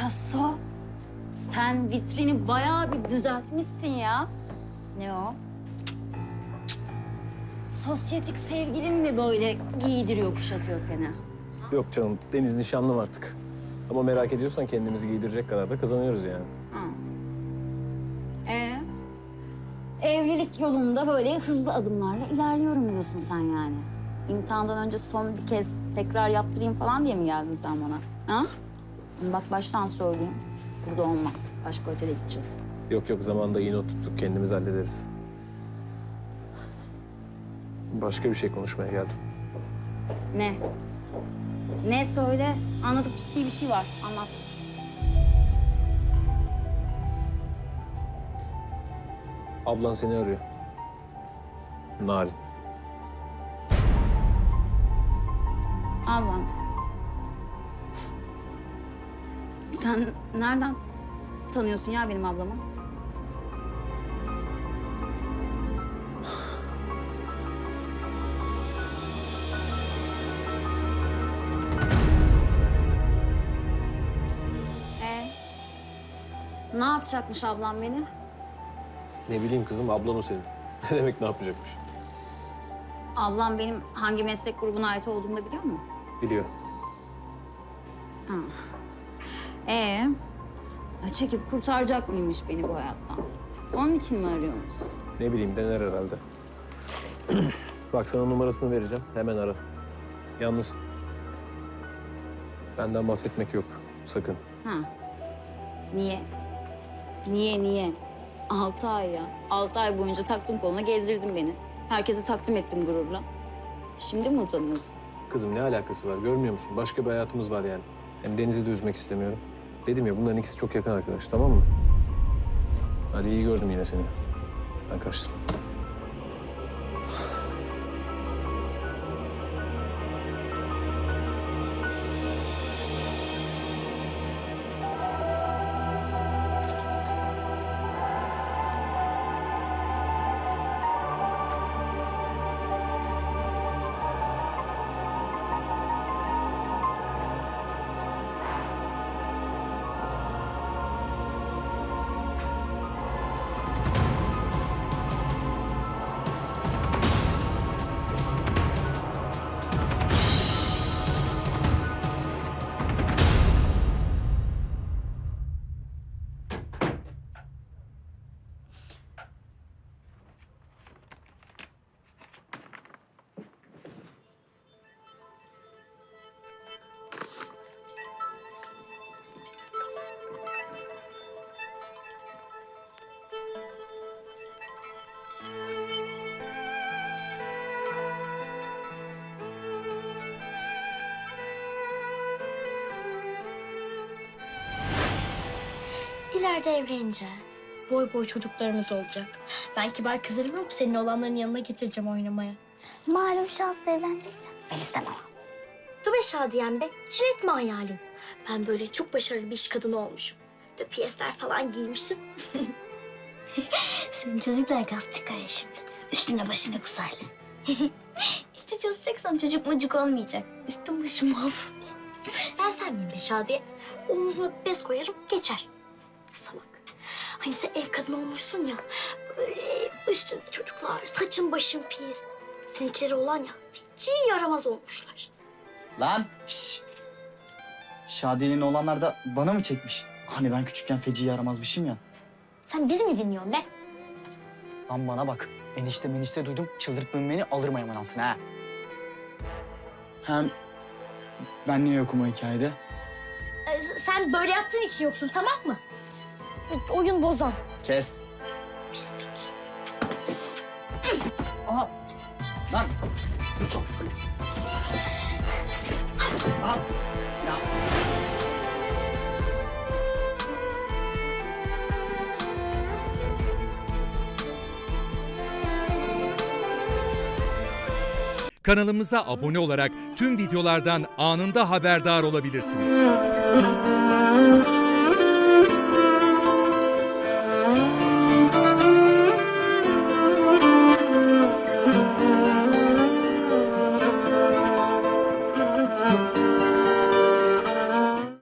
Picasso, sen vitrini bayağı bir düzeltmişsin ya. Ne o? Sosyetik sevgilin mi böyle giydiriyor, kuşatıyor seni? Yok canım, Deniz nişanlım artık. Ama merak ediyorsan kendimizi giydirecek kadar da kazanıyoruz yani. Ee, evlilik yolunda böyle hızlı adımlarla ilerliyorum diyorsun sen yani. İmtihandan önce son bir kez tekrar yaptırayım falan diye mi geldin sen bana? Ha? Bak baştan söyleyeyim. Burada olmaz. Başka otele gideceğiz. Yok yok, zamanında iyi not tuttuk, kendimiz hallederiz. Başka bir şey konuşmaya geldim. Ne? Ne söyle? Anladık ciddi bir şey var. Anlat. Ablan seni arıyor. Narin. Ablam. Sen nereden tanıyorsun ya benim ablamı? Ee, ne yapacakmış ablam beni? Ne bileyim kızım, ablan o senin. Ne demek ne yapacakmış? Ablam benim hangi meslek grubuna ait olduğumu da biliyor mu? Biliyor. Ee, ha, çekip kurtaracak mıymış beni bu hayattan? Onun için mi arıyormuş? Ne bileyim, dener herhalde. Bak sana numarasını vereceğim, hemen ara. Yalnız benden bahsetmek yok, sakın. Ha. Niye? Niye, niye? Altı ay ya. Altı ay boyunca taktım koluna gezdirdin beni. Herkese takdim ettim gururla. Şimdi mi utanıyorsun? Kızım ne alakası var, görmüyor musun? Başka bir hayatımız var yani. Hem Deniz'i de üzmek istemiyorum. Dedim ya bunların ikisi çok yakın arkadaş, tamam mı? Hadi iyi gördüm yine seni. Ben kaçtım. İleride evleneceğiz. Boy boy çocuklarımız olacak. Ben kibar kızlarımı alıp senin olanların yanına getireceğim oynamaya. Malum şansla evleneceksin. Ben istemem. Dur be Şadiyen be. Hiç etme hayalin. Ben böyle çok başarılı bir iş kadını olmuşum. De piyesler falan giymişim. Senin çocuklar gaz çıkarır şimdi. Üstüne başına kusarlar. işte çalışacaksan çocuk mucuk olmayacak. Üstün başım mahvol. Ben sen miyim be Şadiye? Oğluma bez koyarım geçer. Salak. Hani sen ev kadını olmuşsun ya. Böyle üstünde çocuklar, saçın başın pis. Seninkileri olan ya hiç yaramaz olmuşlar. Lan! Şşş! Şadiye'nin olanlar da bana mı çekmiş? Hani ben küçükken feci yaramazmışım ya. Sen bizi mi dinliyorsun be? Lan bana bak. Enişte menişte duydum. Çıldırtmayın beni alırım ayağımın altına ha. Hem ben niye yokum o hikayede? Ee, sen böyle yaptığın için yoksun tamam mı? Oyun bozan. Kes. Aha. Lan. Aha. Ya. Kanalımıza abone olarak tüm videolardan anında haberdar olabilirsiniz.